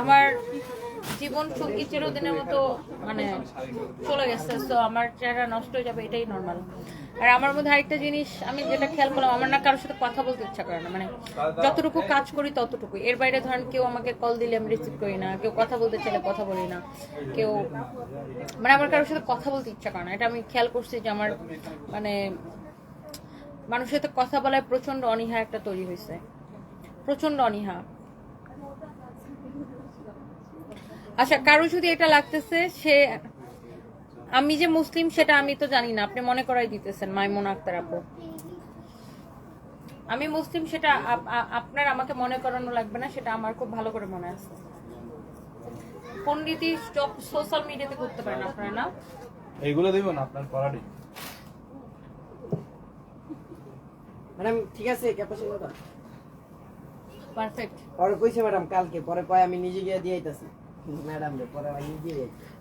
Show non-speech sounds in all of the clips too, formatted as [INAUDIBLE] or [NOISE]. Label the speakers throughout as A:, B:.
A: আমার জীবন সঙ্গী চিরদিনের মতো মানে চলে গেছে তো আমার চেহারা নষ্ট হয়ে যাবে, এটাই নর্মাল আর আমার মধ্যে আরেকটা জিনিস, আমি যেটা খেয়াল করলাম, আমার না কারোর সাথে কথা বলতে ইচ্ছা করে না মানে যতটুকু কাজ করি ততটুকু এর বাইরে ধরেন কেউ আমাকে কল দিলে আমি রিসিভ করি না, কেউ কথা বলতে চাইলে কথা বলি না, কেউ মানে আমার কারোর সাথে কথা বলতে ইচ্ছা করে না। এটা আমি খেয়াল করছি যে আমার মানে মানুষের সাথে কথা বলায় প্রচণ্ড অনীহা একটা তৈরি হয়েছে। প্রচণ্ড অনীহা। আচ্ছা কারও যদি এটা লাগতেছে সে আমি যে মুসলিম সেটা আমি তো জানি না। আপনি মনে করাই দিতেছেন মাইমুন আক্তার আপু। আমি মুসলিম সেটা আপনার আমাকে মনে করানো লাগবে না সেটা আমার খুব ভালো করে মনে আছে। পন্ডিতি সোশ্যাল মিডিয়াতে করতে পারেন আপনারা না?
B: এইগুলো দিব না আপনার পড়াটি
C: ম্যাডাম ঠিক আছে ক্যাপাসিটি কথা।
A: পারফেক্ট
C: পরে কইছে ম্যাডাম কালকে পরে কয় আমি নিজে গিয়ে দিয়ে আইতাছি।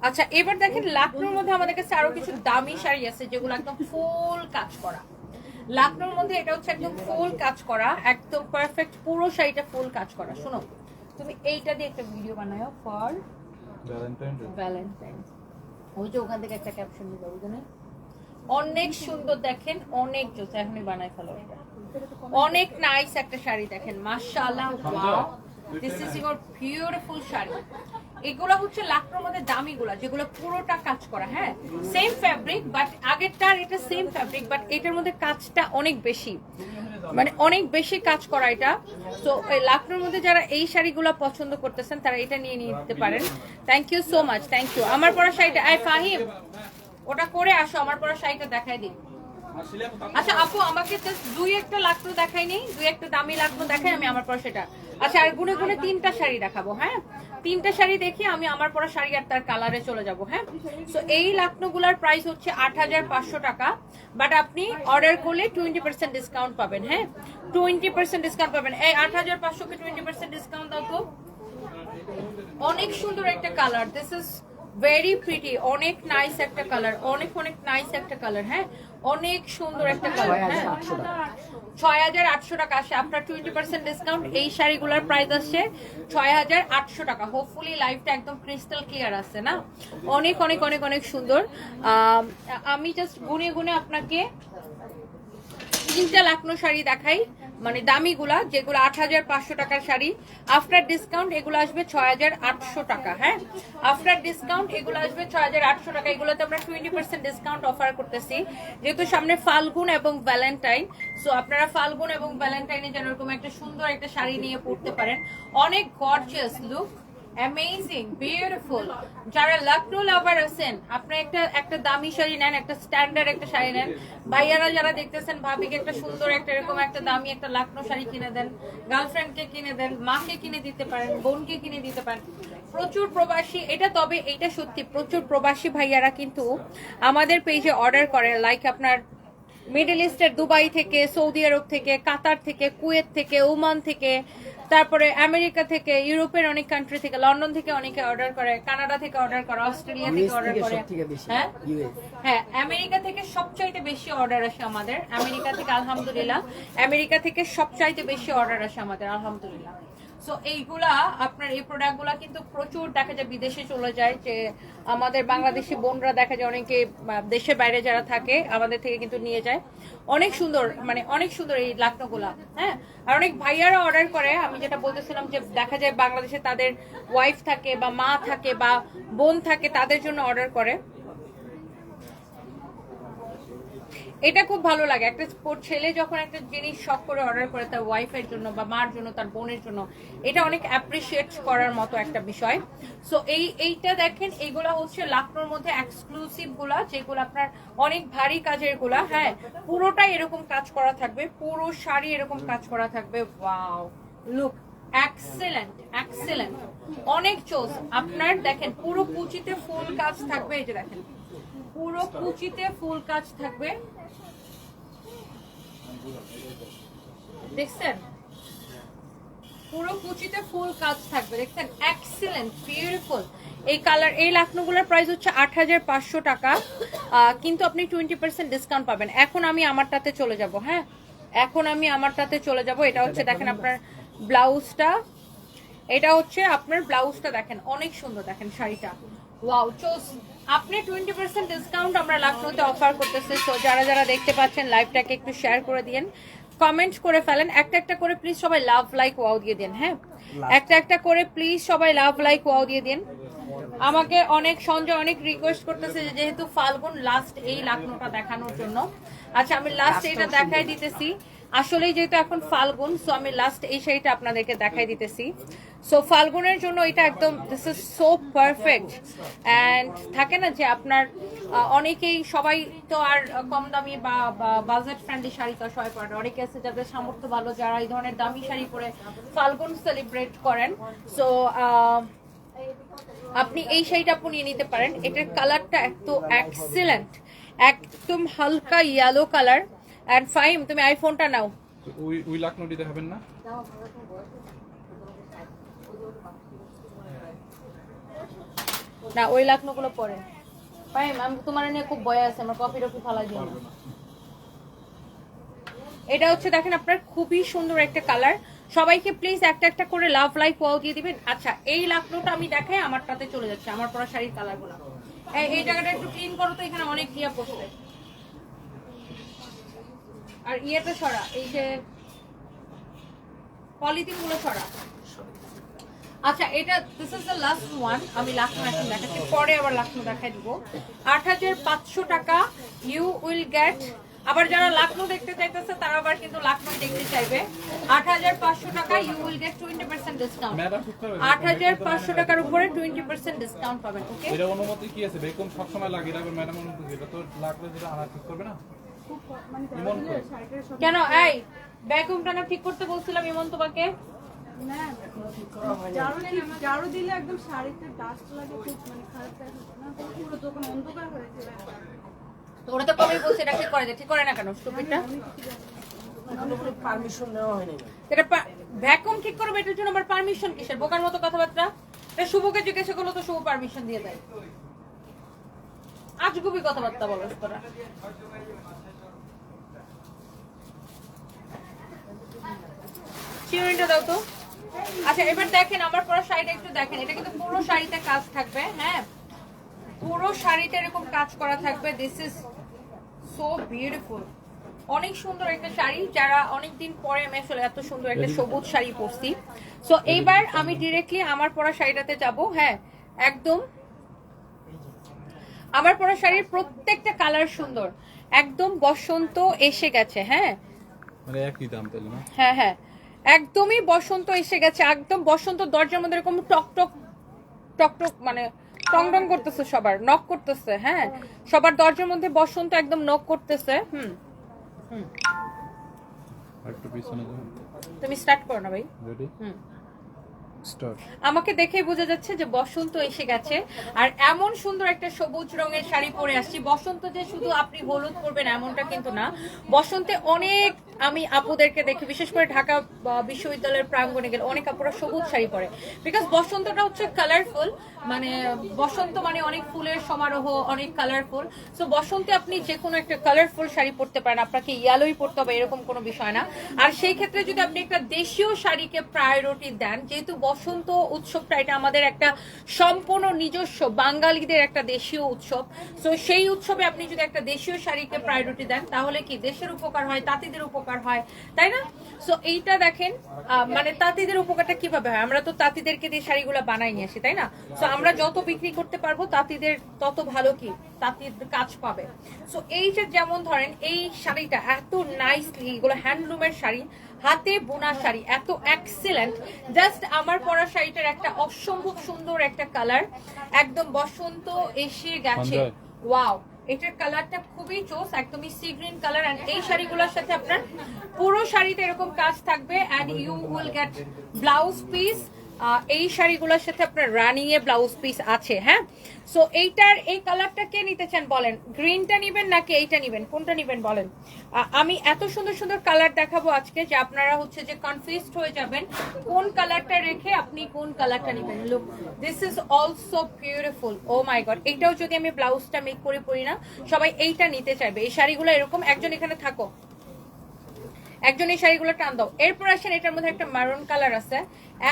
A: আচ্ছা এবার দেখেন লাকনোর মধ্যে আমাদের কাছে আরও কিছু দামি শাড়ি আছে যেগুলো একদম ফুল কাজ করা। লাকনোর মধ্যে এটা হচ্ছে একদম ফুল কাজ করা একদম পারফেক্ট পুরো শাড়িটা ফুল কাজ করা। শোনো তুমি এইটা দিয়ে একটা ভিডিও বানাও ফর
B: ভ্যালেন্টাইন
A: ভ্যালেন্টাইন ওই যে ওখান থেকে একটা ক্যাপশন দিবে বুঝলেন অনেক সুন্দর দেখেন অনেক জোস এখনই বানাই ফেলো। অনেক নাইস একটা শাড়ি দেখেন মাশাআল্লাহ wow this is your beautiful sari. এগুলো হচ্ছে লাকড়োর মধ্যে দামিগুলা, যেগুলো পুরোটা কাজ করা হ্যাঁ? সেম ফ্যাব্রিক বাট আগেরটার এটা সেম ফ্যাব্রিক বাট এটার মধ্যে কাজটা অনেক বেশি। মানে অনেক বেশি কাজ করা এটা। তো লাকড়োর মধ্যে যারা এই শাড়িগুলো পছন্দ করতেছেন, তারা এটা নিয়ে নিতে পারেন। Thank you so much thank you আমার পরা শাড়িটা আই ফাহিম, ওটা করে আসো, আমার পরা শাড়িটা দেখাই দিই। আচ্ছা আপু, আমাকে জাস্ট দুই একটা লাগতো দেখাই নেই, দুই একটা দামি লাগতো দেখাই, আমি আমার পরা সেটা আচ্ছা আর গুনে গুনে তিনটা শাড়ি দেখাবো হ্যাঁ? তিনটা শাড়ি দেখি, আমি আমার পরা শাড়ি আর তার কালারে চলে যাব হ্যাঁ? সো এই লাকনো গুলার প্রাইস হচ্ছে আট হাজার পাঁচশো টাকা বাট আপনি অর্ডার করলে টোয়েন্টি পার্সেন্ট ডিসকাউন্ট পাবেন হ্যাঁ? টোয়েন্টি পার্সেন্ট ডিসকাউন্ট পাবেন। এই আট হাজার পাঁচশোকে টোয়েন্টি পার্সেন্ট ডিসকাউন্ট দাও তো। অনেক সুন্দর একটা colour this is very pretty অনেক নাইস একটা কালার অনেক অনেক নাইস একটা কালার হ্যাঁ? অনেক সুন্দর একটা কালার হ্যাঁ। ছয় হাজার আটশো টাকা আসে। আপনার টোয়েন্টি পার্সেন্ট ডিসকাউন্ট এই শাড়িগুলোর প্রাইস আসছে ছয় হাজার আটশো টাকা। হোপফুলি লাইফটা একদম ক্রিস্টাল ক্লিয়ার আছে না? অনেক অনেক অনেক অনেক সুন্দর। আম, আমি জাস্ট গুনে গুনে আপনাকে তিনটা লাখনো শাড়ি দেখাই। মানে দামিগুলা, যেগুলো আট হাজার পাঁচশো টাকার শাড়ি আফটার ডিসকাউন্ট এগুলো আসবে ছয় হাজার আটশো টাকা হ্যাঁ? আফটার ডিসকাউন্ট এগুলো আসবে ছয় হাজার আটশো টাকা, এগুলোতে আমরা টোয়েন্টি পার্সেন্ট ডিসকাউন্ট অফার করতেছি। যেহেতু সামনে ফাল্গুন এবং ভ্যালেন্টাইন সো আপনারা ফাল্গুন এবং ভ্যালেন্টাইনে যেন এরকম একটা সুন্দর একটা শাড়ি নিয়ে পড়তে পারেন। অনেক গর্জিয়াস লুক অ্যামেজিং বিউটিফুল যারা লখনৌ লাভার আছেন, আপনি একটা একটা দামি শাড়ি নেন, একটা স্ট্যান্ডার্ড একটা শাড়ি নেন। ভাইয়ারা যারা দেখতেছেন, ভাবিকে একটা সুন্দর একটা এরকম একটা দামি একটা লখনৌ শাড়ি কিনে দেন গার্লফ্রেন্ডকে কিনে দেন, মাকে কিনে দিতে পারেন, বোনকে কিনে দিতে পারেন। প্রচুর প্রবাসী, এটা তবে এটা সত্যি, প্রচুর প্রবাসী ভাইয়ারা কিন্তু আমাদের পেজে অর্ডার করে লাইক আপনার মিডল ইস্টের দুবাই থেকে সৌদি আরব থেকে কাতার থেকে কুয়েত থেকে ওমান থেকে তারপরে আমেরিকা থেকে ইউরোপের অনেক কান্ট্রি থেকে লন্ডন থেকে অনেকে অর্ডার করে কানাডা থেকে অর্ডার করে অস্ট্রেলিয়া থেকে অর্ডার করে। হ্যাঁ? হ্যাঁ আমেরিকা থেকে সবচাইতে বেশি অর্ডার আসে আমাদের। আমেরিকা থেকে আলহামদুলিল্লাহ। আমেরিকা থেকে সবচাইতে বেশি অর্ডার আসে আমাদের আলহামদুলিল্লাহ। সো এইগুলা, আপনার এই প্রোডাক্টগুলা কিন্তু প্রচুর দেখা যায় বিদেশে চলে যায়, যে আমাদের বাংলাদেশি বোনরা দেখা যায় অনেকে দেশের বাইরে যারা থাকে, আমাদের থেকে কিন্তু নিয়ে যায়। অনেক সুন্দর মানে অনেক সুন্দর এই লাকনোগুলা হ্যাঁ? আর অনেক ভাইয়ারা অর্ডার করে, আমি যেটা বলতেছিলাম যে দেখা যায় বাংলাদেশে তাদের ওয়াইফ থাকে বা মা থাকে বা বোন থাকে, তাদের জন্য অর্ডার করে। এটা খুব ভালো লাগে। একটা ছেলে যখন একটা জিনিস শখ করে অর্ডার করে তার ওয়াইফের জন্য বা মার জন্য, তার বোনের জন্য, এটা অনেক অ্যাপ্রিসিয়েট করার মতো একটা বিষয়। সো এই, এইটা দেখেন, এইগুলা হচ্ছে লাকনোর মধ্যে এক্সক্লুসিভগুলা, যেগুলো আপনার অনেক ভারী কাজেরগুলা। হ্যাঁ পুরোটাই এরকম কাজ করা থাকবে, পুরো শাড়ি এরকম কাজ করা থাকবে। ওয়াও লুক এক্সেলেন্ট এক্সেলেন্ট অনেক চোস। আপনার দেখেন, পুরো কুচিতে ফুল কাজ থাকবে, এই যে দেখেন। পুরো কুচিতে ফুল কাজ থাকবে। দেখছেন? পুরো কুচিতে ফুল কাজ থাকবে। দেখছেন? এক্সিলেন্ট বিউটিফুল এই কালার এই লাখনোগুলোর প্রাইস হচ্ছে আট হাজার পাঁচশো টাকা। কিন্তু আপনি টোয়েন্টি পার্সেন্ট ডিসকাউন্ট পাবেন। এখন আমি আমারটাতে চলে যাব হ্যাঁ? এখন আমি আমারটাতে চলে যাব। এটা হচ্ছে দেখেন আপনার ব্লাউজটা। এটা হচ্ছে আপনার ব্লাউজটা দেখেন। অনেক সুন্দর দেখেন শাড়িটা। ওয়াও চোস আপনি টোয়েন্টি পার্সেন্ট ডিসকাউন্ট আমরা লাখনৌতে অফার করতেছি। সো যারা যারা দেখতে পাচ্ছেন লাইভটাকে একটু শেয়ার করে দিন কমেন্ট করে ফেলেন। একটা একটা করে প্লিজ সবাই লাভ লাইক ওয়াও দিয়ে দিন হ্যাঁ? একটা একটা করে প্লিজ সবাই লাভ লাইক ওয়াও দিয়ে দিন। আমাকে অনেক সঞ্জয় অনেক রিকোয়েস্ট করতেছে যে যেহেতু ফাল্গুন লাস্ট এই লাখনোটা দেখানোর জন্য। আচ্ছা আমি লাস্ট এইটা দেখাই দিতেছি। আসলেই যেহেতু এখন ফাল্গুন সো আমি লাস্ট এই শাড়িটা আপনাদেরকে দেখাই দিতেছি। সো ফাল্গুনের জন্য এটা একদম this is so perfect and থাকে না যে আপনার অনেকেই, সবাই তো আর কম দামি বা বাজেট ফ্রেন্ডলি শাড়ি তো সবাই পরে। অনেকে আছে যাদের সামর্থ্য ভালো, যারা এই ধরনের দামি শাড়ি পরে ফাল্গুন সেলিব্রেট করেন। সো আপনি এই শাড়িটা আপনি নিয়ে নিতে পারেন। এটার কালারটা এত এক্সিলেন্ট একদম হালকা ইয়েলো কালার এন্ড ফাইম তুমি আইফোনটা নাও।
B: ওই ওই লাখনৌটি দেখাবেন না?
A: না ওই লাখনো গুলো পরে। ফাইম আমি তোমার নিয়ে খুব ভয় আছে আমার কফি টফি ফালা দিও না। এটা হচ্ছে দেখেন আপনার খুবই সুন্দর একটা কালার সবাইকে প্লিজ একটা একটা করে লাভ লাইক ওয়াও দিয়ে দিবেন। আচ্ছা এই লাখনোটা আমি দেখাই আমারটাতে চলে যাচ্ছে আমার পরা শাড়ির কালারগুলো। এই জায়গাটা একটু ক্লিন করো তো এখানে অনেক ইয়া পড়ছে আর ইয়েটা সরা এই যে পলিথিনগুলো সরা আচ্ছা এটা this is the last one আমি লাখনো এখন দেখাচ্ছি পরে আবার লাখনো দেখাই দিব। আট হাজার পাঁচশো টাকা ইউ উইল গেট আবার যারা লাখনো দেখতে চাইতেছে তারা আবার কিন্তু লাখনো দেখতে চাইবে। আট হাজার পাঁচশো টাকা you will get twenty percent discount আট হাজার পাঁচশো টাকার উপরে টোয়েন্টি পার্সেন্ট ডিসকাউন্ট পাবেন ওকে
B: এটা অনুমতি কি আছে? বেকম সবসময় লাগিয়ে রাখবেন ম্যাডাম অনুমতি এটা তো লাগলে যেটা আনা ঠিক করবে না?
A: কেন? এই ব্যাকুমটা না ঠিক করতে বলছিলাম ইমন তোমাকে।
D: জারু দিলে- একদম শাড়িতে ডাস্ট লাগে খুব মানে খারাপ পুরো দোকান অন্ধকার হয়ে যায়
A: তো ওরা তো কবে বলছে এটা ঠিক করে যায় ঠিক করে না কেন? স্টুপিডটা?
C: পারমিশন নেওয়া হয়নি।
A: এটা ভ্যাকুম ঠিক করবে এটার জন্য আমার পারমিশন কিসের? বোকার মতো কথাবার্তা? এটা শুভকে জিজ্ঞাসা করল তো শুভ পারমিশন দিয়ে দেয়। আজগুবি কথাবার্তা বলো তোরা। চিরুনিটা দাও তো। আচ্ছা এবার দেখেন আমার পরা শাড়িটা একটু দেখেন। এটা কিন্তু পুরো শাড়িতে কাজ থাকবে হ্যাঁ? পুরো শাড়িতে এরকম কাজ করা থাকবে। দিস ইজ সো বিউটিফুল অনেক সুন্দর একটা শাড়ি। যারা পরে আমি আসলে এত সুন্দর একটা সবুজ শাড়ি পরছি। সো এইবার আমি ডিরেক্টলি আমার পরা শাড়িটাতে যাব হ্যাঁ? একদম। আমার পরা শাড়ির প্রত্যেকটা কালার সুন্দর। একদম বসন্ত এসে গেছে হ্যাঁ?
B: মানে একই দাম তাহলে
A: হ্যাঁ হ্যাঁ। একদমই বসন্ত এসে গেছে একদম বসন্ত দরজার মধ্যে এরকম টক টক টক টক মানে টং টং করতেছে সবার নক করতেছে হ্যাঁ? সবার দরজার মধ্যে বসন্ত একদম নক করতেছে হুম হুম।
B: একটু পিছনে যাও।
A: তুমি স্টার্ট করো না ভাই।
B: রেডি
A: হুম। আমাকে দেখেই বোঝা যাচ্ছে যে বসন্ত এসে গেছে আর এমন সুন্দর একটা সবুজ রঙের শাড়ি পরে আসছি। বসন্ত যে শুধু আপনি হলুদ পরবেন এমনটা কিন্তু না। বসন্তে অনেক আমি আপুদেরকে দেখি, বিশেষ করে ঢাকা বিশ্ববিদ্যালয়ের প্রাঙ্গণে গেলে অনেক আপুরা সবুজ শাড়ি পরে। বিকজ বসন্তটা হচ্ছে কালারফুল মানে বসন্ত মানে অনেক ফুলের সমারোহ, অনেক কালারফুল সো বসন্তে আপনি যে কোনো একটা কালারফুল শাড়ি পরতে পারেন, আপনাকে ইয়ালোই পরতে হবে, এরকম কোনো বিষয় না। আর সেই ক্ষেত্রে যদি আপনি একটা দেশীয় শাড়িকে প্রায়োরিটি দেন, যেহেতু বসন্ত উৎসবটা এটা আমাদের একটা সম্পূর্ণ নিজস্ব, বাঙালিদের একটা দেশীয় উৎসব। সো সেই উৎসবে আপনি যদি একটা দেশীয় শাড়িকে প্রায়োরিটি দেন, তাহলে কি দেশের উপকার হয়, তাঁতিদের উপকার হয় তাই না? সো এইটা দেখেন মানে তাঁতিদের উপকারটা কীভাবে হয়? আমরা তো তাঁতিদেরকে দিয়ে শাড়িগুলো বানাই নিয়ে আসি তাই না? সো আমরা যত বিক্রি করতে পারব তাঁতিদের তত ভালো কি? তাঁতির কাজ পাবে। সো এই যে যেমন ধরেন এই শাড়িটা এত নাইসলি এগুলো হ্যান্ডলুমের শাড়ি হাতে বোনা শাড়ি এত এক্সিলেন্ট জাস্ট আমার পরা শাড়িটার একটা অসম্ভব সুন্দর একটা কালার একদম বসন্ত এসে গেছে। ওয়াও এটার কালারটা খুবই চোস, একদমই সি গ্রিন কালার এন্ড এই শাড়িগুলোর সাথে আপনার পুরো শাড়িতে এরকম কাজ থাকবে and you will get blouse piece এই শাড়িগুলোর সাথে আপনার রানিং এ ব্লাউজ পিস আছে হ্যাঁ? সো এইটার, এই কালারটা কে নিতে চান বলেন? গ্রিনটা নিবেন নাকি এইটা নিবেন? কোনটা নিবেন বলেন? আমি এত সুন্দর সুন্দর কালার দেখাবো আজকে যে আপনারা হচ্ছে যে কনফিউজড হয়ে যাবেন কোন কালারটা রেখে আপনি কোন কালারটা নেবেন। Look this is also beautiful oh my God এইটাও যদি আমি ব্লাউজটা মেক করে পরি না, সবাই এইটা নিতে চাইবে। এই শাড়িগুলো এরকম, একজন এখানে থাকো। একজন এই শাড়িগুলো টান দাও। এরপর আসেন, এটার মধ্যে একটা মারুন কালার আছে।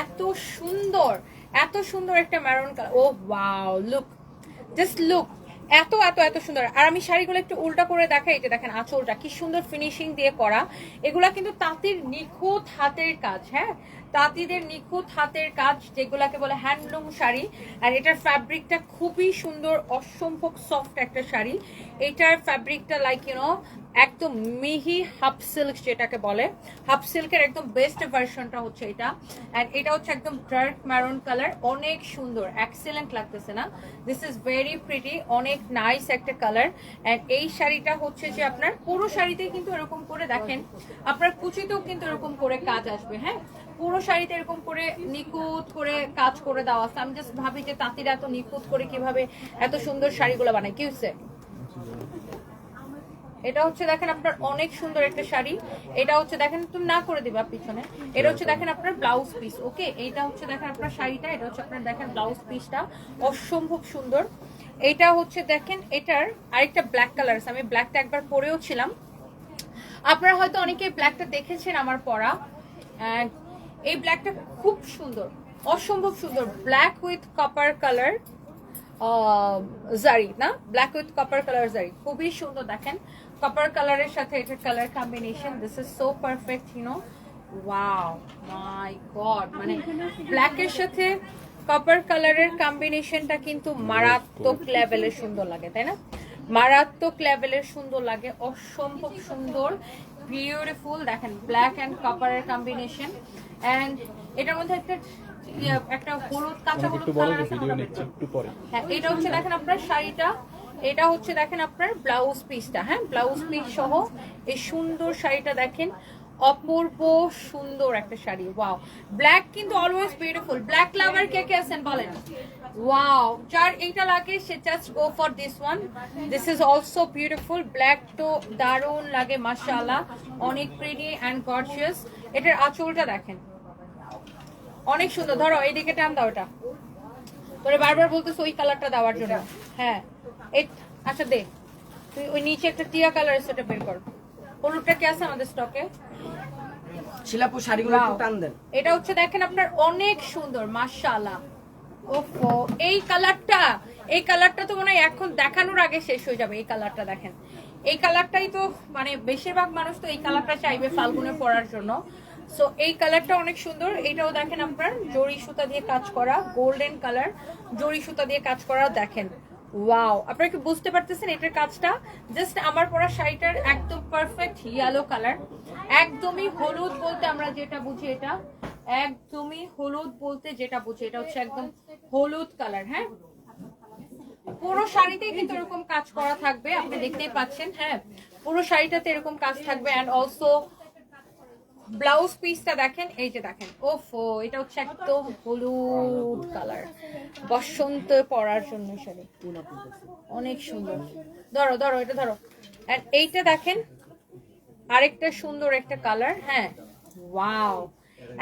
A: এত সুন্দর এত সুন্দর একটা maroon colour oh wow look just look এত এত এত সুন্দর। আর আমি শাড়িগুলো একটু উল্টা করে দেখাই এটা দেখেন আঁচলটা, কি সুন্দর ফিনিশিং দিয়ে করা। এগুলা কিন্তু তাঁতির নিখুঁত হাতের কাজ হ্যাঁ? তাঁতিদের নিখুঁত হাতের কাজ, যেগুলাকে বলে হ্যান্ডলুম শাড়ি। আর এটার ফ্যাব্রিকটা খুবই সুন্দর, অসম্ভব সফট একটা শাড়ি। এটার ফ্যাব্রিকটা লাইক ইউনো একদম মিহি হাফ সিল্ক যেটাকে বলে। হাফ সিল্কের একদম বেস্ট ভার্সনটা হচ্ছে এটা। অ্যান্ড এটা হচ্ছে একদম ডার্ক ম্যারুন কালার অনেক সুন্দর এক্সেলেন্ট লাগতেছে না? দিস ইজ ভেরি প্রিটি অনেক নাইস একটা কালার অ্যান্ড এই শাড়িটা হচ্ছে যে আপনার পুরো শাড়িতে কিন্তু এরকম করে দেখেন। আপনার কুচিতেও কিন্তু এরকম করে কাজ আসবে হ্যাঁ? পুরো শাড়িতে এরকম করে নিখুঁত করে কাজ করে দেওয়া আছে। আমি জাস্ট ভাবি যে তাঁতিরা এত নিখুঁত করে কীভাবে এত সুন্দর শাড়িগুলো বানায়। কি হচ্ছে এটা হচ্ছে দেখেন আপনার অনেক সুন্দর একটা শাড়ি। এটা হচ্ছে দেখেন তুমি না করে দিবা পিছনে। এটা হচ্ছে দেখেন আপনার ব্লাউজ পিস ওকে এটা হচ্ছে দেখেন আপনার শাড়িটা এটা হচ্ছে আপনার দেখেন ব্লাউজ পিসটা অসম্ভব সুন্দর। এটা হচ্ছে দেখেন এটার আরেকটা ব্ল্যাক কালার আমি ব্ল্যাকটা একবার পরেও ছিলাম। আপনারা হয়তো অনেকে ব্ল্যাকটা দেখেছেন আমার পরা। এই ব্ল্যাকটা খুব সুন্দর অসম্ভব সুন্দর। ব্ল্যাক উইথ কপার কালার জারি না? ব্ল্যাক উইথ কপার কালার জারি। খুবই সুন্দর দেখেন। কপার কালারের সাথে এটার colour combination this is so perfect you know wow my God মানে ব্ল্যাকের সাথে কপার কালারের কম্বিনেশনটা কিন্তু মারাত্মক লেভেলের সুন্দর লাগে তাই না? মারাত্মক লেভেলের সুন্দর লাগে অসম্ভব সুন্দর বিউটিফুল দেখেন ব্ল্যাক অ্যান্ড কপারের কম্বিনেশন অ্যান্ড এটার মধ্যে একটা ইয়ে, একটা হলুদ কাঁচা হলুদ কালার আছে হ্যাঁ এটা হচ্ছে দেখেন আপনার শাড়িটা। এটা হচ্ছে দেখেন আপনার ব্লাউজ পিসটা হ্যাঁ? ব্লাউজ পিস সহ এই সুন্দর শাড়িটা দেখেন। অপূর্ব সুন্দর একটা শাড়ি ওয়াও ব্ল্যাক কিন্তু অলওয়েজ বিউটিফুল ব্ল্যাক লাভার কে কে আছেন বলেন? ওয়াও যার এইটা লাগে, সে just go for this one this is also beautiful black তো দারুণ লাগে, মাশাআল্লাহ। অনেক প্রিটি অ্যান্ড গর্জিয়াস এটার আঁচলটা দেখেন। অনেক সুন্দর। ধরো, এইদিকে টান দাও এটা। তোরে বারবার বলতেছে ওই কালারটা দেওয়ার জন্য। হ্যাঁ। এই আচ্ছা দে তুই ওই নিচে একটা টিয়া কালারের সেটা বের কর। হলুদটা কি আছে আমাদের স্টকে
C: শিলাপু শাড়িগুলো একটু টান দেন।
A: এটা হচ্ছে দেখেন আপনার অনেক সুন্দর মাশাআল্লাহ। ওফো এই কালারটা এই কালারটা তো মনে হয় এখন দেখানোর আগে শেষ হয়ে যাবে এই কালারটা দেখেন। এই কালারটাই তো মানে বেশিরভাগ মানুষ তো এই কালারটা চাইবে ফাল্গুনে পরার জন্য। সো এই কালারটা অনেক সুন্দর এটাও দেখেন আপনার জরি সুতা দিয়ে কাজ করা গোল্ডেন কালার জরি সুতা দিয়ে কাজ করা দেখেন। ওয়াও আপনারা কি বুঝতে পারতেছেন এটার কাজটা? জাস্ট আমার পরা শাড়িটার একদম পারফেক্ট ইয়েলো কালার একদমই হলুদ বলতে আমরা যেটা বুঝি এটা, একদমই হলুদ বলতে যেটা বুঝি এটা হচ্ছে একদম হলুদ কালার হ্যাঁ? পুরো শাড়িতেই কিন্তু এরকম কাজ করা থাকবে, আপনি দেখতেই পাচ্ছেন হ্যাঁ? পুরো শাড়িটাতে এরকম কাজ থাকবে অ্যান্ড অলসো ব্লাউজ পিসটা দেখেন, এই যে দেখেন। ওফো, এটা হচ্ছে একদম হলুদ কালার। বসন্ত পরার জন্য শাড়ি। অনেক সুন্দর। ধরো ধরো, এটা ধরো। আর এইটা দেখেন, আরেকটা সুন্দর একটা কালার হ্যাঁ। ওয়াও,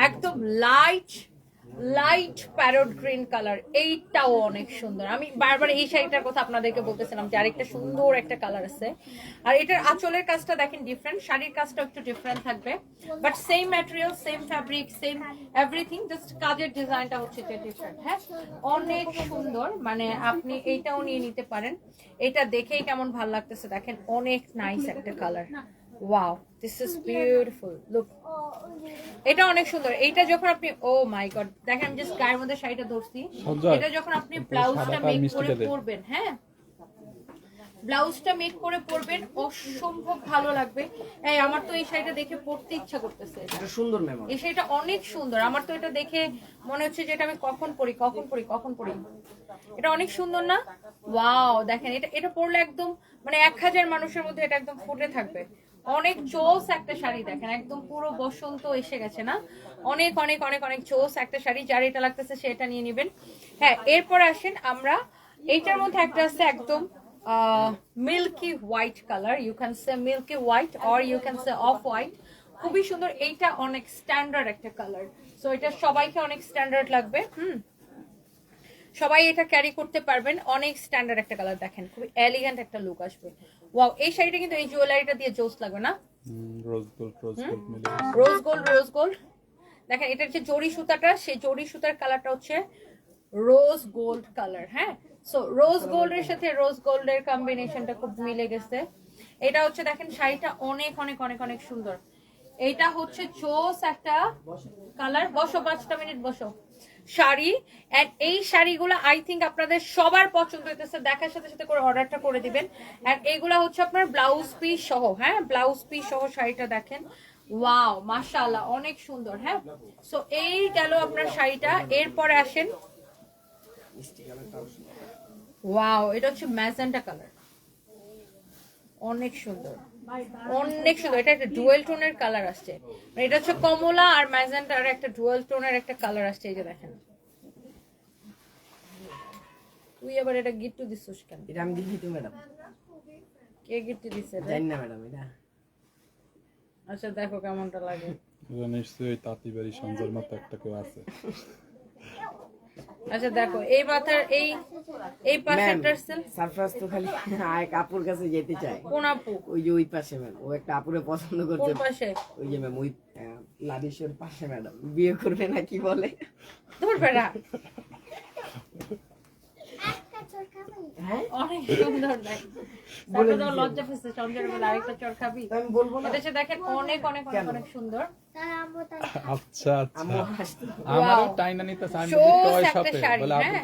A: একদম light light parrot green colour এইটাও অনেক সুন্দর। আমি বারবার এই শাড়িটার কথা আপনাদেরকে বলতেছিলাম যে আরেকটা সুন্দর একটা কালার আছে। আর এটার আঁচলের কাজটা দেখেন ডিফারেন্ট শাড়ির কাজটা একটু ডিফারেন্ট থাকবে। But same material same fabric same everything just কাজের ডিজাইনটা হচ্ছে যে ডিফারেন্ট হ্যাঁ? অনেক সুন্দর মানে আপনি এইটাও নিয়ে নিতে পারেন। এটা দেখেই কেমন ভালো লাগতেছে, দেখেন অনেক নাইস একটা colour wow this is beautiful look এটা অনেক সুন্দর। এইটা যখন আপনি ও মাই গড দেখেন আমি জাস্ট গায়ের মধ্যে শাড়িটা ধরছি। এটা যখন আপনি ব্লাউজটা মেক করে পরবেন হ্যাঁ? ব্লাউজটা মেক করে পরবেন অসম্ভব ভালো লাগবে। এই আমার তো এই শাড়িটা দেখে পরতে ইচ্ছা করতেছে।
C: এটা সুন্দর ম্যাম
A: এই শাড়িটা অনেক সুন্দর। আমার তো এটা দেখে মনে হচ্ছে যে এটা আমি কখন পরি কখন পরি কখন পরি। এটা অনেক সুন্দর না? ওয়াও দেখেন এটা এটা পরলে একদম মানে এক হাজার মানুষের মধ্যে এটা একদম ফুটে থাকবে। অনেক চোস একটা শাড়ি দেখেন, একদম পুরো বসন্ত এসে গেছে না? অনেক অনেক অনেক অনেক চোস একটা শাড়ি, যার এটা লাগতেছে সেটা নিয়ে নেবেন। হ্যাঁ এরপর আসেন আমরা, এইটার মধ্যে একটা আছে একদম milky white colour you can say milky white or you can say off white খুবই সুন্দর, এইটা অনেক স্ট্যান্ডার্ড একটা কালার সো এটা সবাইকে অনেক স্ট্যান্ডার্ড লাগবে, হুম? সবাই এটা ক্যারি করতে পারবেন। অনেক স্ট্যান্ডার্ড একটা কালার দেখেন। খুবই এলিগেন্ট একটা লুক আসবে। ওয়াও এই শাড়িটা কিন্তু এই জুয়েলারিটা দিয়ে জোস লাগবে না?
B: Rose gold rose gold
A: rose gold rose gold দেখেন এটা হচ্ছে জরি সুতাটা। সেই জরি সুতার কালারটা হচ্ছে রোজ গোল্ড কালার হ্যাঁ? সো রোজ গোল্ডের সাথে রোজ গোল্ডের কম্বিনেশনটা খুব মিলে গেছে। এটা হচ্ছে দেখেন শাড়িটা অনেক অনেক অনেক অনেক সুন্দর। এটা হচ্ছে চোস একটা কালার বসো পাঁচটা মিনিট বসো। শাড়ি এন্ড এই শাড়িগুলো আই থিঙ্ক আপনাদের সবার পছন্দ হইতেছে। দেখার সাথে সাথে করে অর্ডারটা করে দিবেন। এন্ড এইগুলা হচ্ছে আপনার ব্লাউজ পিস সহ হ্যাঁ? ব্লাউজ পিস সহ শাড়িটা দেখেন। ওয়াও মাশাআল্লাহ, অনেক সুন্দর হ্যাঁ? সো এই গেল আপনার শাড়িটা। এরপরে আসেন। ওয়াও এটা হচ্ছে ম্যাজেন্টা কালার। অনেক সুন্দর। অনেক সুন্দর। এটা একটা ডুয়েল টোনের কালার আসছে। মানে এটা হচ্ছে কমলা আর ম্যাজেন্টা আর একটা ডুয়েল টোনের একটা কালার আসছে এই যে দেখেন। তুই আবার এটা গিফট দিছিস কেন?
C: এটা আমি দিচ্ছি তো ম্যাডাম
A: কে গিফট দিছে এটা?
C: জানি না ম্যাডাম এটা।
A: আচ্ছা দেখো কেমনটা লাগে।
B: নিশ্চয়ই তাঁতিবাড়ি সঞ্জয়ের মতো একটা কেউ আছে।
A: আচ্ছা দেখো এই মাথার এই এই পাশেরটার সেল
C: সারফরাজ তো খালি আয় কাপুর কাছে যেতে চায়।
A: কোন আপু?
C: ওই যে ওই পাশে ম্যাম ও একটা আপুরে পছন্দ
A: কোন
C: করছে
A: পাশে?
C: ওই যে ম্যাম ওই আহ, পাশে ম্যাডাম বিয়ে করবে না কি বলে?
A: ধরবে না।
C: হ্যাঁ
A: অনেক সুন্দর [LAUGHS] লজ্জা পেয়েছে চন্দ্রের বেলা আরেকটা চর খাবি।
C: আমি বলব না।
A: এটা দেখেন অনেক অনেক অনেক অনেক সুন্দর।
B: আচ্ছা আচ্ছা। আমারও টাইনা নিতে আমি টয়
A: একটা
B: শপে
A: শাড়ি,
B: বলে
A: হ্যাঁ?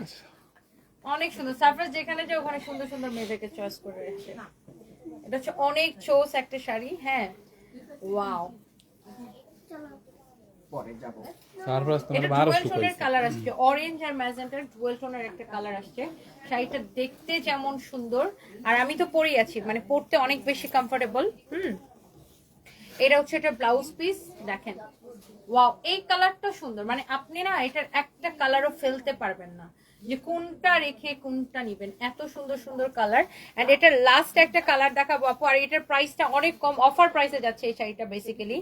A: অনেক সুন্দর। সারপ্রাইজ যেখানে যে ওখানে সুন্দর সুন্দর মেয়েদেরকে চয়েস করে রেখেছে। এটা হচ্ছে অনেক চোস একটা শাড়ি হ্যাঁ? ওয়াও
C: পরে যাব।
B: সারপ্রাইজ তোমার বারো
A: টোনের কালার আসছে। অরেঞ্জ আর ম্যাজেন্টার ডুয়েল টোনের একটা কালার আসছে। শাড়িটা দেখতে যেমন সুন্দর। আর আমি তো পরেই আছি মানে পরতে অনেক বেশি কমফোর্টেবল হুম। এটা হচ্ছে এটা ব্লাউজ পিস দেখেন। ওয়াও এই কালারটা সুন্দর। মানে আপনি না এটার একটা কালারও ফেলতে পারবেন না। যে কোনটা রেখে কোনটা নিবেন? এত সুন্দর সুন্দর কালার এন্ড এটার লাস্ট একটা কালার দেখাবো আপু। আর এটার প্রাইসটা অনেক কম। অফার প্রাইসে যাচ্ছে এই শাড়িটা বেসিক্যালি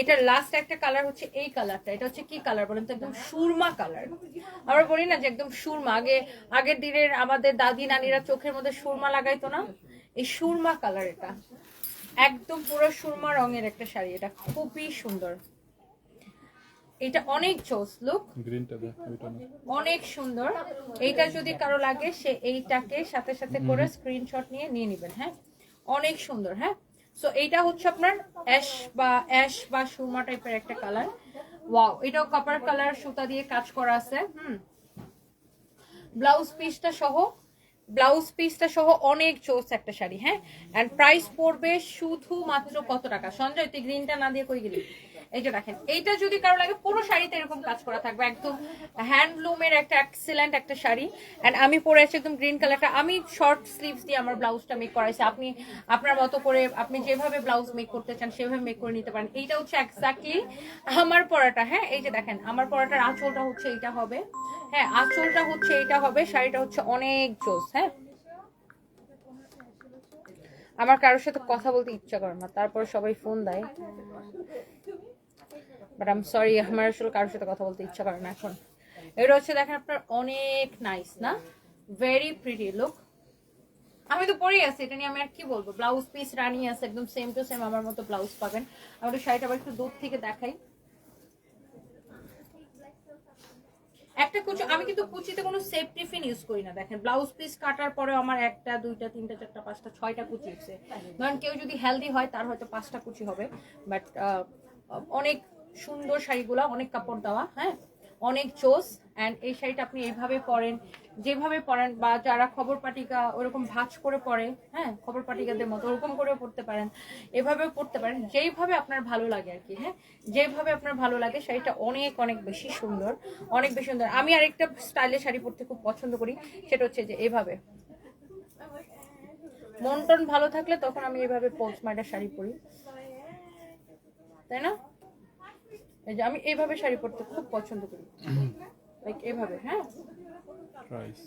A: এটার লাস্ট একটা কালার হচ্ছে এই কালারটা এটা হচ্ছে কি কালার বলেন তো? একদম সুরমা কালার আমরা বলি না যে একদম সুরমা। আগে, আগের দিনের আমাদের দাদি, নানিরা চোখের মধ্যে সুরমা লাগাইতো না? এই সুরমা কালার এটা। একদম পুরো সুরমা রঙের একটা শাড়ি। এটা খুবই সুন্দর। এটা অনেক চোস লুক। অনেক সুন্দর। এইটা যদি কারও লাগে সে এইটাকে সাথে সাথে করে স্ক্রিনশট নিয়ে নিয়ে নেবেন হ্যাঁ? অনেক সুন্দর হ্যাঁ? সো এইটা হচ্ছে আপনার অ্যাশ বা অ্যাশ বা সুরমা টাইপের একটা কালার ওয়াও এটাও কপার কালার সুতা দিয়ে কাজ করা আছে হুম? ব্লাউজ পিসটা সহ ব্লাউজ পিসটা সহ অনেক চোস একটা শাড়ি হ্যাঁ? এন্ড প্রাইস পড়বে শুধুমাত্র কত টাকা? সঞ্জয় তুই গ্রিনটা না দিয়ে কই গেলি? এই দেখেন, এইটা যদি কারও লাগে, পুরো শাড়িতে এরকম কাজ করা থাকবে। একদম হ্যান্ডলুমের একটা একটা শাড়ি। এন্ড আমি একদম কালারটা আমি শর্ট স্লিভস দিয়ে আমার ব্লাউজটা মেক আপনি, আপনার মতো করে, আপনি যেভাবে ব্লাউজ মেক করতে চান, সেভাবে মেক করে নিতে পারেন। এইটা হচ্ছে এক্স্যাক্টলি আমার পরাটা। হ্যাঁ এই যে দেখেন, আমার পরাটার আঁচলটা হচ্ছে এইটা হবে। হ্যাঁ আঁচলটা হচ্ছে এইটা হবে, শাড়িটা হচ্ছে অনেক জোস। হ্যাঁ। আমার কারোর সাথে কথা বলতে ইচ্ছা করে না। তারপর সবাই ফোন দেয়। বাট আম সরি আমার আসলে কারোর সাথে কথা বলতে ইচ্ছা করে না এখন। এটা হচ্ছে দেখেন আপনার অনেক নাইস না? ভেরি প্রিটি লুক আমি তো পরেই আছি, এটা নিয়ে আমি আর কি বলব? ব্লাউজ পিস রানি আছে, একদম সেম টু সেম আমার মতো ব্লাউজ পাবেন। আমি একটু শাড়িটা আবার একটু দূর থেকে দেখাই। একটা কুচি, আমি কিন্তু কুচিতে কোনো সেফটি ফিন ইউজ করি না। দেখেন ব্লাউজ পিস কাটার পরে আমার একটা, দুইটা, তিনটা, চারটা, পাঁচটা, ছয়টা কুচি উঠছে ধরেন কেউ যদি হেলদি হয়, তার হয়তো পাঁচটা কুচি হবে। বাট অনেক সুন্দর শাড়িগুলা, অনেক কাপড় দেওয়া হ্যাঁ? অনেক চোস অ্যান্ড এই শাড়িটা আপনি এইভাবে পরেন, যেভাবে পরেন, বা যারা খবর পাটিকা ওরকম ভাঁজ করে পরে হ্যাঁ? খবর পাটিকাদের মতো ওরকম করেও পড়তে পারেন, এভাবেও পড়তে পারেন, যেইভাবে আপনার ভালো লাগে আর কি হ্যাঁ? যেভাবে আপনার ভালো লাগে, শাড়িটা অনেক অনেক বেশি সুন্দর, অনেক বেশি সুন্দর। আমি আরেকটা স্টাইলে শাড়ি পরতে খুব পছন্দ করি, সেটা হচ্ছে যে এভাবে। মন টন ভালো থাকলে তখন আমি এভাবে পোস্ট মাইডার শাড়ি পরি। তাই না? এই যে আমি এইভাবে শাড়ি পরতে খুব পছন্দ করি। লাইক এভাবে হ্যাঁ?
B: প্রাইস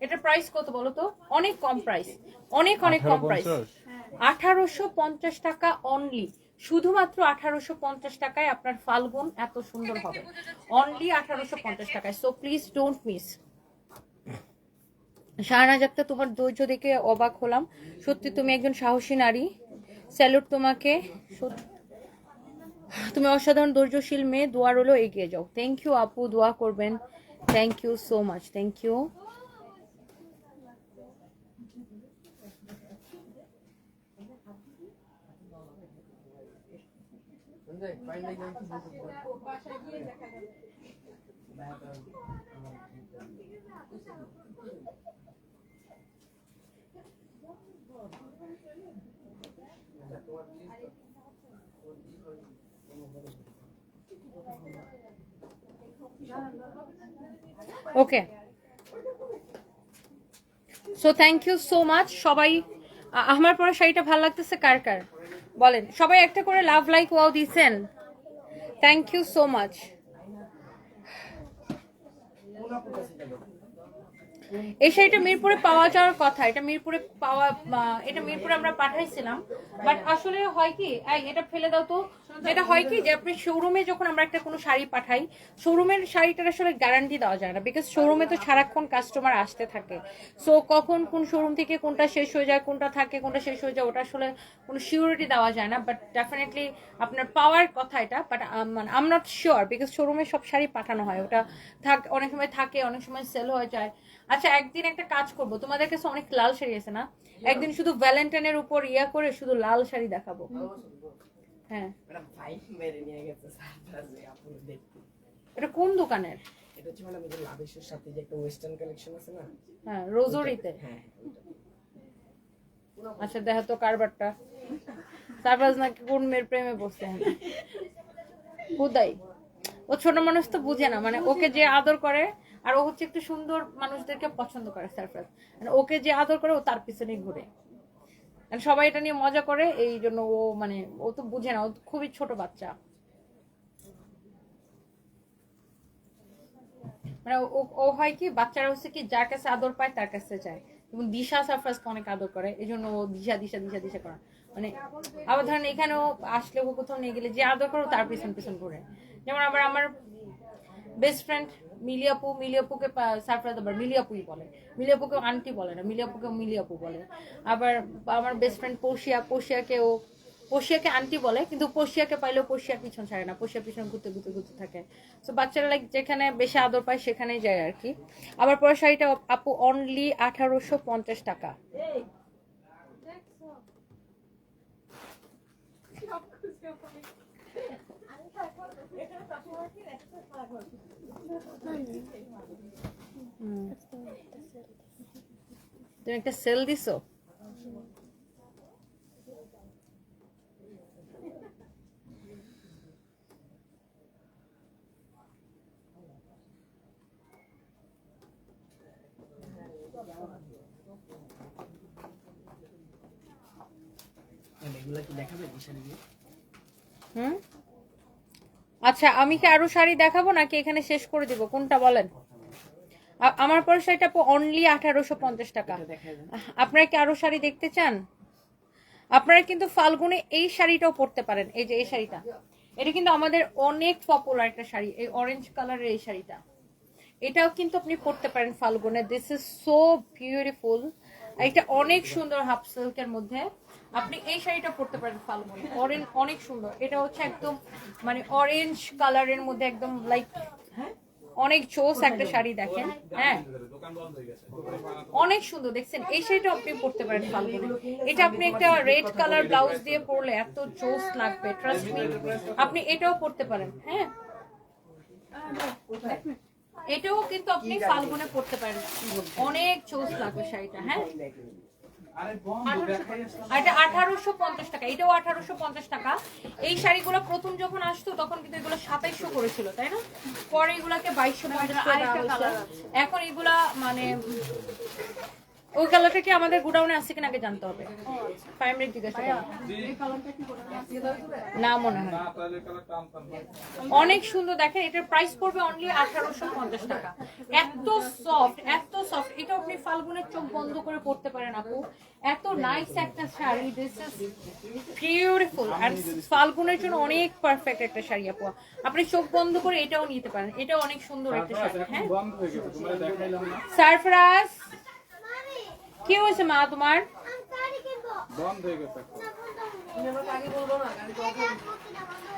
A: এটা প্রাইস কত বলো তো? অনেক কম প্রাইস অনেক অনেক কম প্রাইস
B: 1850?
A: আঠারোশো পঞ্চাশ টাকা অনলি শুধুমাত্র আঠারোশো পঞ্চাশ টাকায় আপনার ফাল্গুন এত সুন্দর হবে। অনলি আঠারোশো পঞ্চাশ টাকায়। So please don't miss Shahnaz Akter তোমার ধৈর্য দেখে অবাক হলাম। সত্যি তুমি একজন সাহসী নারী। স্যালুট তোমাকে। সত্যি। তুমি অসাধারণ ধৈর্যশীল মেয়ে দোয়া রইল এগিয়ে যাও। থ্যাংক ইউ আপু দোয়া করবেন। Thank you so much thank you okay so thank you so much সবাই আমার পরে শাড়িটা ভালো লাগতেছে। কার কার? বলেন। সবাই একটা করে লাভ লাইক ওয়াও দিছেন থ্যাংক ইউ সো মাচ এই শাড়িটা মিরপুরে পাওয়া যাওয়ার কথা। এটা মিরপুরে পাওয়া এটা মিরপুরে আমরা পাঠাইছিলাম। বাট আসলে হয় কি এটা ফেলে দাও তো। এটা হয় কি যে আপনি শোরুমে যখন আমরা একটা কোনো শাড়ি পাঠাই শোরুমের শাড়িটার আসলে গ্যারান্টি দেওয়া যায় না বিকজ শোরুমে তো সারাক্ষণ কাস্টমার আসতে থাকে। সো কখন কোন শোরুম থেকে কোনটা শেষ হয়ে যায়, কোনটা থাকে, কোনটা শেষ হয়ে যায়, ওটা আসলে কোনো সিউরিটি দেওয়া যায় না। বাট ডেফিনেটলি আপনার পাওয়ার কথা এটা বাট মানে আম নট শিওর বিকজ শোরুমে সব শাড়ি পাঠানো হয়। ওটা থাক, অনেক সময় থাকে, অনেক সময় সেল হয়ে যায়। আচ্ছা একদিন একটা কাজ করব। তোমাদের কাছে অনেক লাল শাড়ি আছে না? একদিন শুধু ভ্যালেন্টাইনের উপর ইয়া করে শুধু লাল শাড়ি দেখাবো। হ্যাঁ।
C: ম্যাডাম ভাই মেরে নিয়ে গেছে সারপ্রাইজে আপনি দেখতে
A: এটা কোন দোকানের?
C: এটা হচ্ছে ম্যাডাম এই লাভেশের সাথে যে একটা ওয়েস্টার্ন কালেকশন আছে না?
A: হ্যাঁ রোজোরিতে।
C: হ্যাঁ
A: আচ্ছা দেখো তো কারবারটা। সারপ্রাইজ নাকি কোন মেয়ের প্রেমে হ্যাঁ হুদাই। ও ছোট মানুষ তো বুঝে না মানে ওকে যে আদর করে আর ও হচ্ছে একটু সুন্দর মানুষদেরকে পছন্দ করে সারপ্রাইজ। মানে ওকে যে আদর করে ও তার পিছনেই ঘুরে। আর সবাই এটা নিয়ে মজা করে, এই জন্য ও মানে ও তো বুঝে না, ও খুবই ছোট বাচ্চা। মানে ও- হয় কি, বাচ্চারা হচ্ছে কি, যার কাছে আদর পায়, তার কাছে চায় এবং দিশা সারফাজকে অনেক আদর করে, এই জন্য ও দিশা দিশা দিশা দিশা করে। মানে আবার ধরেন এখানেও আসলে ও কোথাও নিয়ে গেলে যে আদর করো তার পিছন পিছন করে যেমন আবার আমার বেস্ট ফ্রেন্ড মিলিয়াপু, মিলিয়াপুকে সারপ্রাইজ আবার মিলিয়াপুই বলে। মিলিয়াপুকে আন্টি বলে না মিলিয়াপুকে মিলিয়াপু বলে। আবার আমার বেস্ট ফ্রেন্ড পশিয়া পশিয়াকে ও পশিয়াকে আন্টি বলে, কিন্তু পশিয়াকে পাইলেও পশিয়ার পিছন ছাড়ে না, পশিয়ার পিছন ঘুরতে ঘুরতে ঘুরতে থাকে। তো বাচ্চারা লাইক যেখানে বেশি আদর পায়, সেখানেই যায় আর কি। আবার পরে শাড়িটা, আপু অনলি আঠারোশো পঞ্চাশ টাকা। তুমি একটা সেল দিছো?
C: এগুলা কি দেখাবে? দিয়ে
A: হুম? আচ্ছা আমি কি আরও শাড়ি দেখাবো নাকি এখানে শেষ করে দিব? কোনটা বলেন? আমার পর শাড়িটা অনলি আঠারোশো পঞ্চাশ টাকা। আপনারা কি আরও শাড়ি দেখতে চান? আপনারা কিন্তু ফাল্গুনে এই শাড়িটাও পরতে পারেন এই যে এই শাড়িটা। এটা কিন্তু আমাদের অনেক পপুলার একটা শাড়ি এই অরেঞ্জ কালারের এই শাড়িটা। এটাও কিন্তু আপনি পরতে পারেন ফাল্গুনে। দিস ইজ সো বিউটিফুল এটা অনেক সুন্দর হাফ সিল্কের মধ্যে। আপনি এই শাড়িটা পরতে পারেন ফাল্গুনে। অরেঞ্জ অনেক সুন্দর। এটা হচ্ছে একদম মানে অরেঞ্জ কালারের মধ্যে একদম লাইক অনেক চোস একটা শাড়ি দেখেন। হ্যাঁ?
B: হয়ে
A: অনেক সুন্দর। দেখছেন এই শাড়িটা আপনি পরতে পারেন ফাল্গুনে। এটা আপনি একটা রেড কালার ব্লাউজ দিয়ে পরলে এত জোস লাগবে ট্রাস্ট মি আপনি এটাও পরতে পারেন হ্যাঁ? এটাও কিন্তু আপনি ফাল্গুনে পরতে পারেন। অনেক জোস লাগবে শাড়িটা হ্যাঁ? এটা আঠারোশো পঞ্চাশ টাকা এটাও আঠারোশো পঞ্চাশ টাকা। এই শাড়িগুলো প্রথম যখন আসতো তখন কিন্তু এগুলো সাতাইশশো করেছিল তাই না? পরে এগুলাকে বাইশশো পঞ্চাশ। এখন এগুলা মানে ওই কালারটা কি আমাদের গোডাউনে আছে কিনা আগে জানতে হবে। ফাইভ মিনিট জিজ্ঞাসা না মনে হয় অনেক সুন্দর দেখেন এটার প্রাইস পড়বে অনলি আঠারোশো পঞ্চাশ টাকা। এত সফট এত সফট এটা আপনি ফাল্গুনের চোখ বন্ধ করে পড়তে পারেন আপু। এত নাইস একটা sari this is beautiful and ফাল্গুনের জন্য অনেক পারফেক্ট একটা শাড়ি আপু। আপনি চোখ বন্ধ করে এটাও নিতে পারেন। এটাও অনেক সুন্দর একটা শাড়ি হ্যাঁ?
B: বন্ধ হয়ে গেছে তোমরা দেখাইলাম না।
A: সারফরাজ কি হয়েছে মা তোমার?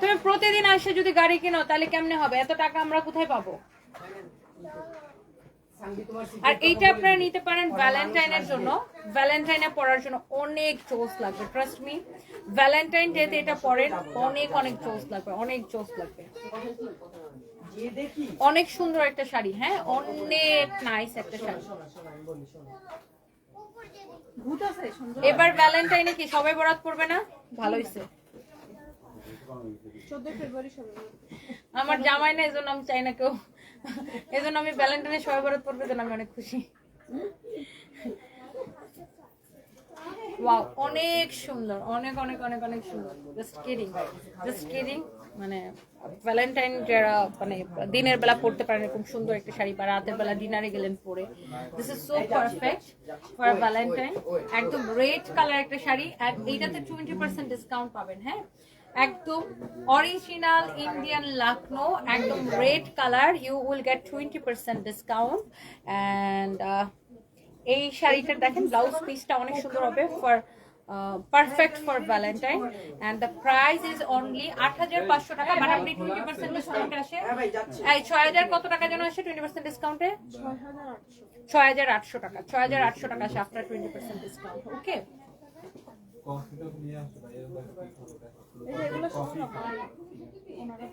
A: তুমি প্রতিদিন আসে যদি গাড়ি কিনো, তাহলে কেমনে হবে? এত টাকা আমরা কোথায় পাবো? আর এইটা আপনারা নিতে পারেন ভ্যালেন্টাইনের জন্য। ভ্যালেন্টাইনে পরার জন্য অনেক জোস লাগবে ট্রাস্ট মি ভ্যালেন্টাইন ডেতে এটা পরেন, অনেক অনেক জোস লাগবে, অনেক জোস লাগবে। অনেক সুন্দর একটা শাড়ি হ্যাঁ? অনেক নাইস একটা শাড়ি
C: শোনা শোনা আমি বলি শোনা
D: ভূত আছে সুন্দর
A: এবার ভ্যালেন্টাইনে কি সবাই বরাত করবে না? ভালো
D: সবে
A: আমার জামাই না এজন্য আমি চাই না কেউ। এজন্য আমি ভ্যালেন্টাইনে সবাই বরাত করবে জন্য আমি অনেক খুশি। ওয়াও অনেক সুন্দর অনেক অনেক অনেক অনেক সুন্দর। জাস্ট কিডিং জাস্ট কিডিং মানে ভ্যালেন্টাইন যারা মানে দিনের বেলা পড়তে পারেন এরকম সুন্দর একটা শাড়ি বা রাতের বেলা ডিনারে গেলেন পরে। This is so perfect for valentine একদম রেড কালার একটা শাড়ি এইটাতে টোয়েন্টি পার্সেন্ট ডিসকাউন্ট পাবেন হ্যাঁ? একদম অরিজিনাল ইন্ডিয়ান লাকনো একদম red colour you will get twenty percent discount and এই শাড়িটার দেখেন ব্লাউজ পিসটা অনেক সুন্দর হবে for perfect for valentine and the price is only আট হাজার পাঁচশো টাকা বাট আপনি টোয়েন্টি পার্সেন্ট ডিসকাউন্টে আসে।
C: হ্যাঁ ভাই যাচ্ছি।
A: এই ছয় হাজার কত টাকা যেন আসে টোয়েন্টি পার্সেন্ট ডিসকাউন্টে
D: ছয় হাজার আটশো
A: ছয় হাজার আটশো টাকা ছয় হাজার আটশো টাকা আসে after twenty percent discount okay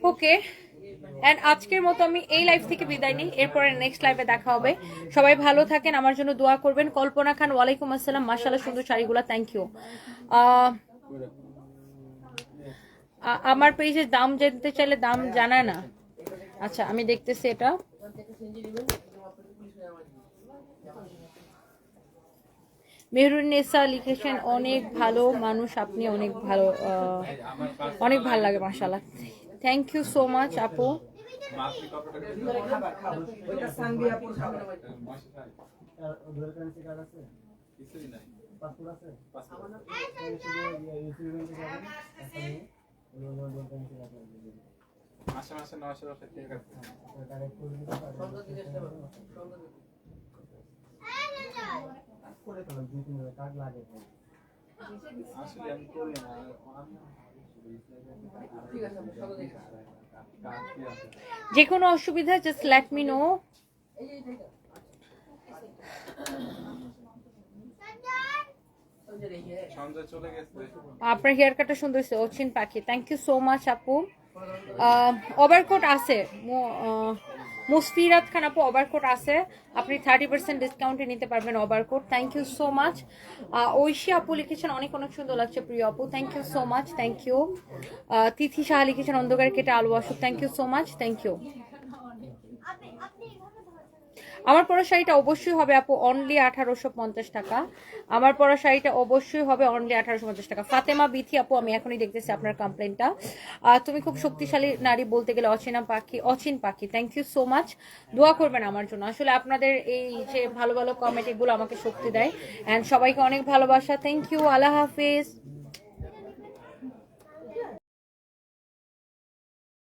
A: okay and আজকের মতো আমি এই লাইভ থেকে বিদায় নিই। এরপরে নেক্সট লাইভে দেখা হবে। সবাই ভালো থাকেন, আমার জন্য দোয়া করবেন। কল্পনা খান, ওয়ালাইকুম আসসালাম। মাশাআল্লাহ, সুন্দর শাড়িগুলো থ্যাংক ইউ আমার পেজের দাম জানতে চাইলে দাম জানায় না। আচ্ছা আমি দেখতেছি এটা। মেহরুন্নেসা লিখেছেন, অনেক ভালো মানুষ, আপনি অনেক ভালো অনেক ভালো লাগে, মাশাআল্লাহ। থ্যাংক ইউ সো মাচ আপু
B: মাসে মাসে নয়শো দশে ঠিক আছে আসলে আমি করি না
A: যে কোনো অসুবিধা জাস্ট লেট মি নো আপনার হেয়ার কাটটা সুন্দর হয়েছে, অচিন পাখি। থ্যাংক ইউ সো মাচ আপু। ওভারকোট আছে। মুসফিরাত খান আপু ওভারকোট আছে। আপনি থার্টি পার্সেন্ট ডিসকাউন্টে নিতে পারবেন overcoat thank you so much Oishi আপু লিখেছেন, অনেক অনেক সুন্দর লাগছে প্রিয় আপু। Thank you so much thank you Tithi Shah লিখেছেন, অন্ধকার কেটে আলু Ashok thank you so much thank you আমার পরা শাড়িটা অবশ্যই হবে আপু অনলি আঠারোশো পঞ্চাশ টাকা। আমার পরা শাড়িটা অবশ্যই হবে অনলি আঠারোশো পঞ্চাশ টাকা। ফাতেমা বিথি আপু, আমি এখনই দেখতেছি আপনার কমপ্লেনটা তুমি খুব শক্তিশালী নারী বলতে গেলে অচেনা পাখি, অচিন পাখি। থ্যাংক ইউ সো মাচ দোয়া করবেন আমার জন্য। আসলে আপনাদের এই যে ভালো ভালো কমেন্ট এগুলো আমাকে শক্তি দেয়। অ্যান্ড সবাইকে অনেক ভালোবাসা। থ্যাংক ইউ আল্লাহ হাফিজ।